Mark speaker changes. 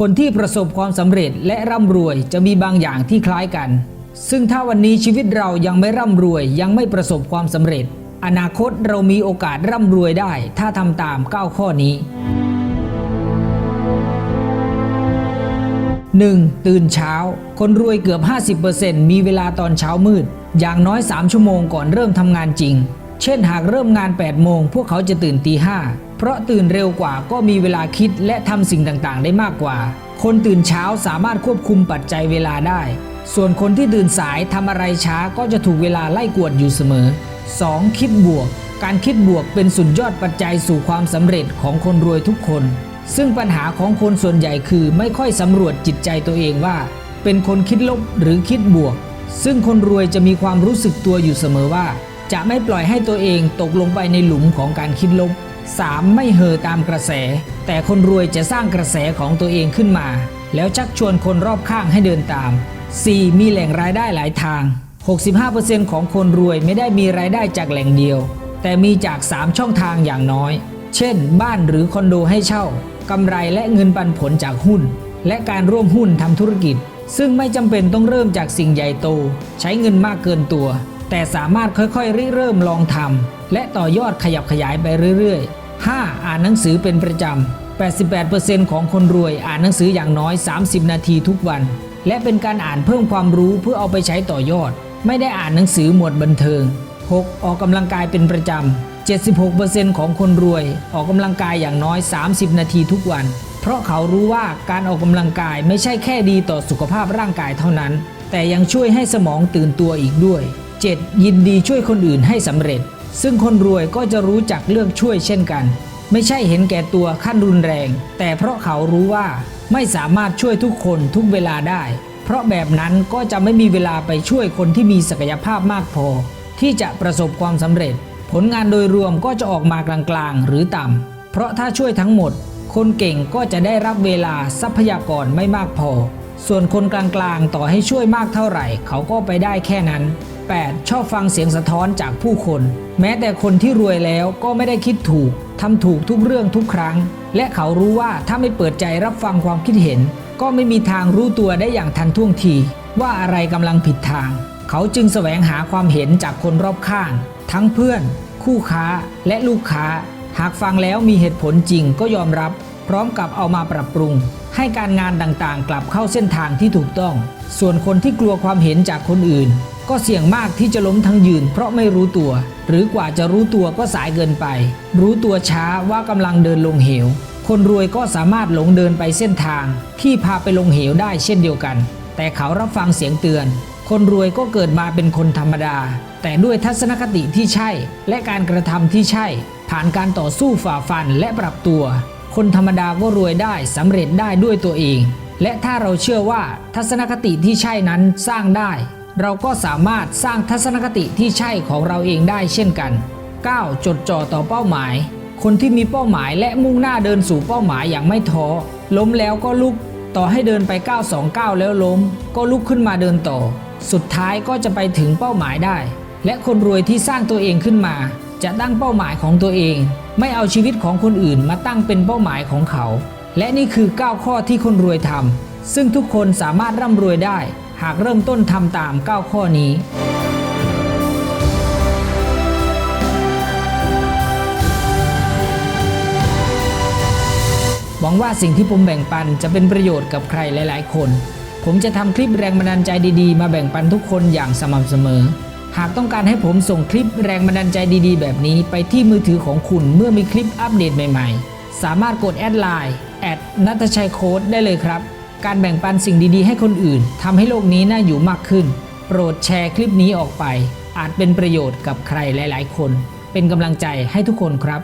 Speaker 1: คนที่ประสบความสำเร็จและร่ำรวยจะมีบางอย่างที่คล้ายกัน ซึ่งถ้าวันนี้ชีวิตเรายังไม่ร่ำรวยยังไม่ประสบความสำเร็จ อนาคตเรามีโอกาสร่ำรวยได้ ถ้าทำตาม 9 ข้อนี้ 1. ตื่นเช้า คนรวยเกือบ 50%มีเวลาตอนเช้ามืด อย่างน้อย 3 ชั่วโมงก่อนเริ่มทำงานจริง ช่นหากเริ่มงาน 8 โมง พวกเขาจะตื่นตีห้าเพราะตื่นเร็วกว่าก็มีเวลาคิดและทำสิ่งต่างๆ ได้มากกว่า คนตื่นเช้าสามารถควบคุมปัจจัยเวลาได้ ส่วนคนที่ตื่นสายทำอะไรช้าก็จะถูกเวลาไล่กวดอยู่เสมอ 2. คิดบวก การคิดบวกเป็นสุดยอดปัจจัยสู่ความสำเร็จของคนรวยทุกคน ซึ่งปัญหาของคนส่วนใหญ่คือไม่ค่อยสำรวจจิตใจตัวเองว่า เป็นคนคิดลบหรือคิดบวก ซึ่งคนรวยจะมีความรู้สึกตัวอยู่เสมอว่า จะไม่ปล่อยให้ตัวเองตกลงไปในหลุมของการคิดลบ 3. ไม่เห่อตามกระแส แต่คนรวยจะสร้างกระแสของตัวเองขึ้นมา แล้วชักชวนคนรอบข้างให้เดินตาม 4. มีแหล่งรายได้หลายทาง 65%ของคนรวยไม่ได้มีรายได้จากแหล่งเดียว แต่มีจาก 3 ช่องทางอย่างน้อย เช่น บ้านหรือคอนโดให้เช่ากำไรและเงินปันผลจากหุ้น และการร่วมหุ้นทำธุรกิจ ซึ่งไม่จำเป็นต้องเริ่มจากสิ่งใหญ่โต ใช้เงินมากเกินตัว แต่สามารถค่อยๆริเริ่มลองทำและต่อยอดขยับขยายไปเรื่อยๆ 5. อ่านหนังสือเป็นประจำ 88%ของคนรวยอ่านหนังสืออย่างน้อย 30 นาทีทุกวัน และเป็นการอ่านเพิ่มความรู้เพื่อเอาไปใช้ต่อยอด ไม่ได้อ่านหนังสือหมวดบันเทิง 6. ออกกำลังกายเป็นประจำ76%ของคนรวยออกกำลังกายอย่างน้อย 30 นาทีทุกวัน เพราะเขารู้ว่าการออกกำลังกายไม่ใช่แค่ดีต่อสุขภาพร่างกายเท่านั้น แต่ยังช่วยให้สมองตื่นตัวอีกด้วย 7. ยินดีช่วยคนอื่นให้สำเร็จ ซึ่งคนรวยก็จะรู้จักเลือกช่วยเช่นกัน ไม่ใช่เห็นแก่ตัวขั้นรุนแรง แต่เพราะเขารู้ว่าไม่สามารถช่วยทุกคนทุกเวลาได้ เพราะแบบนั้นก็จะไม่มีเวลาไปช่วยคนที่มีศักยภาพมากพอ ที่จะประสบความสำเร็จ ผลงานโดยรวมก็จะออกมากลางๆ หรือต่ำเพราะถ้าช่วยทั้งหมด คนเก่งก็จะได้รับเวลาทรัพยากรไม่มากพอ ส่วนคนกลางๆ ต่อให้ช่วยมากเท่าไหร่ เขาก็ไปได้แค่นั้น 8. ชอบฟังเสียงสะท้อนจากผู้คน แม้แต่คนที่รวยแล้วก็ไม่ได้คิดถูกทำถูกทุกเรื่องทุกครั้ง และเขารู้ว่าถ้าไม่เปิดใจรับฟังความคิดเห็น ก็ไม่มีทางรู้ตัวได้อย่างทันท่วงที ว่าอะไรกำลังผิดทาง เขาจึงแสวงหาความเห็นจากคนรอบข้าง ทั้งเพื่อน คู่ค้าและลูกค้า หากฟังแล้วมีเหตุผลจริงก็ยอมรับ พร้อมกับเอามาปรับปรุง ให้การงานต่างๆ กลับเข้าเส้นทางที่ถูกต้อง ส่วนคนที่กลัวความเห็นจากคนอื่น ก็เสี่ยงมากที่จะล้มทั้งยืน เพราะไม่รู้ตัว หรือกว่าจะรู้ตัวก็สายเกินไป รู้ตัวช้าว่ากำลังเดินลงเหว คนรวยก็สามารถหลงเดินไปเส้นทาง ที่พาไปลงเหวได้เช่นเดียวกัน แต่เขารับฟังเสียงเตือน คนรวยก็เกิดมาเป็นคนธรรมดา แต่ด้วยทัศนคติที่ใช่ และการกระทำที่ใช่ ผ่านการต่อสู้ฝ่าฟันและปรับตัว คนธรรมดาก็รวยได้สำเร็จได้ด้วยตัวเอง และถ้าเราเชื่อว่าทัศนคติที่ใช่นั้นสร้างได้ เราก็สามารถสร้างทัศนคติที่ใช่ของเราเองได้เช่นกัน 9. จดจ่อต่อเป้าหมาย คนที่มีเป้าหมายและมุ่งหน้าเดินสู่เป้าหมายอย่างไม่ท้อล้มแล้วก็ลุก ต่อให้เดินไป 929 แล้วล้ม ก็ลุกขึ้นมาเดินต่อ สุดท้ายก็จะไปถึงเป้าหมายได้ และคนรวยที่สร้างตัวเองขึ้นมา จะตั้งเป้าหมายของตัวเอง ไม่เอาชีวิตของคนอื่นมาตั้งเป็นเป้าหมายของเขา และนี่คือ 9 ข้อที่คนรวยทำซึ่งทุกคนสามารถร่ำรวยได้ หากเริ่มต้นทำตาม 9 ข้อนี้หวังว่าสิ่งที่ผมแบ่งปันจะเป็นประโยชน์กับใครหลาย ๆ คน ผมจะทำคลิปแรงบันดาลใจดี ๆ มาแบ่งปันทุกคนอย่างสม่ำเสมอ หากต้องการให้ผมส่งคลิปแรงบันดาลใจดีๆ แบบนี้ไปที่มือถือของคุณเมื่อมีคลิปอัปเดตใหม่ๆ สามารถกดแอดไลน์แอดนัทชัยโค้ดได้เลยครับ การแบ่งปันสิ่งดีๆ ให้คนอื่นทำให้โลกนี้น่าอยู่มากขึ้น โปรดแชร์คลิปนี้ออกไป อาจเป็นประโยชน์กับใครหลาย ๆ คน เป็นกำลังใจให้ทุกคนครับ